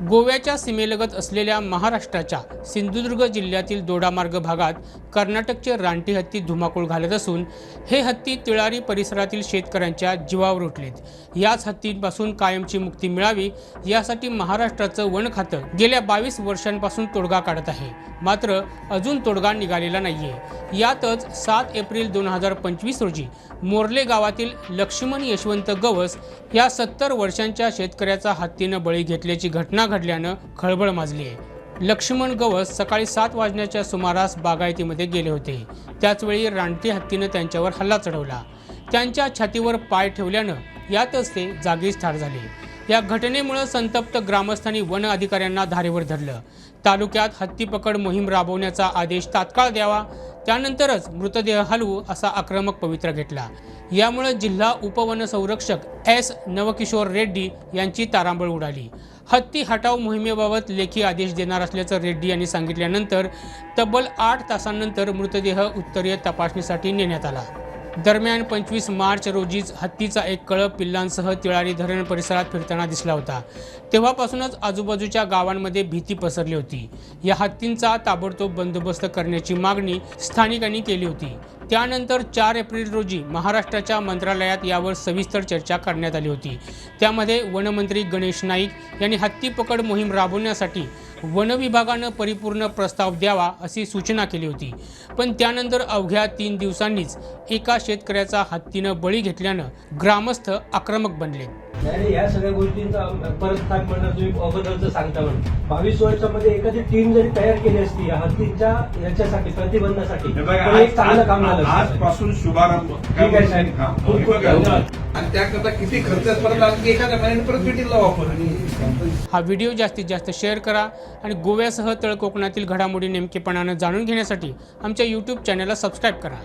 गोव्याच्या सीमेलगत असलेल्या महाराष्ट्राच्या सिंधुदुर्ग जिल्ह्यातील दोडामार्ग भागात कर्नाटकचे रानटी हत्ती धुमाकूळ घालत असून हे हत्ती तिळारी परिसरातील शेतकऱ्यांच्या जीवावर उठलेत. याच हत्तींपासून कायमची मुक्ती मिळावी यासाठी महाराष्ट्राचं वन खातं गेल्या बावीस वर्षांपासून तोडगा काढत आहे. मात्र अजून तोडगा निघालेला नाहीये. यातच सात एप्रिल दोन हजार पंचवीस रोजी मोर्ले गावातील लक्ष्मण यशवंत गवस या सत्तर वर्षांच्या शेतकऱ्याचा हत्तीनं बळी घेतल्याची घटना घडल्यानं खळबळ माजली आहे. लक्ष्मण गवस सकाळी सात वाजण्याच्या सुमारास बागायतीमध्ये गेले होते. त्याचवेळी रानटी हत्तीनं त्यांच्यावर हल्ला चढवला. त्यांच्या छातीवर पाय ठेवल्यानं यातच ते जागीच ठार झाले. या घटनेमुळं संतप्त ग्रामस्थांनी वन अधिकाऱ्यांना धारेवर धरलं. तालुक्यात हत्ती पकड मोहीम राबवण्याचा आदेश तात्काळ द्यावा त्यानंतरच मृतदेह हलवू असा आक्रमक पवित्रा घेतला. यामुळे जिल्हा उपवनसंरक्षक एस नवकिशोर रेड्डी यांची तारांबळ उडाली. हत्ती हटाव मोहिमेबाबत लेखी आदेश देणार असल्याचं रेड्डी यांनी सांगितल्यानंतर तब्बल आठ तासांनंतर मृतदेह उत्तरीय तपासणीसाठी नेण्यात आला. दरम्यान पंचवीस मार्च रोजीच हत्तीचा एक कळप पिल्लांसह तिळारी धरण परिसरात फिरताना दिसला होता. तेव्हापासूनच आजूबाजूच्या गावांमध्ये भीती पसरली होती. या हत्तींचा ताबडतोब बंदोबस्त करण्याची मागणी स्थानिकांनी केली होती. त्यानंतर चार एप्रिल रोजी महाराष्ट्राच्या मंत्रालयात यावर सविस्तर चर्चा करण्यात आली होती. त्यामध्ये वनमंत्री गणेश नाईक यांनी हत्ती पकड मोहीम राबवण्यासाठी वन विभागानं परिपूर्ण प्रस्ताव द्यावा अशी सूचना केली होती. पण त्यानंतर अवघ्या तीन दिवसांनीच एका शेतकऱ्याचा हत्तीनं बळी घेतल्यानं ग्रामस्थ आक्रमक बनले. नाही या सगळ्या गोष्टींचा परत म्हणणार तुम्ही अगोदरच सांगता म्हणून. बावीस वर्षामध्ये एखादी टीम जरी तयार केली असती या हत्तीच्या याच्यासाठी प्रतिबंधासाठी हे बघा, एक चांगलं काम आज- झालं असतं. आजपासून शुभारंभ. ठीक आहे साहेब. खूप खूप धन्यवाद. आणि त्याकरता किती खर्च परत आणखी एखाद्या परत वापर. हा व्हिडिओ जास्तीत जास्त शेअर करा आणि गोव्यासह तळ कोकणातील घडामोडी नेमकेपणानं जाणून घेण्यासाठी आमच्या यूट्यूब चॅनलला सबस्क्राईब करा.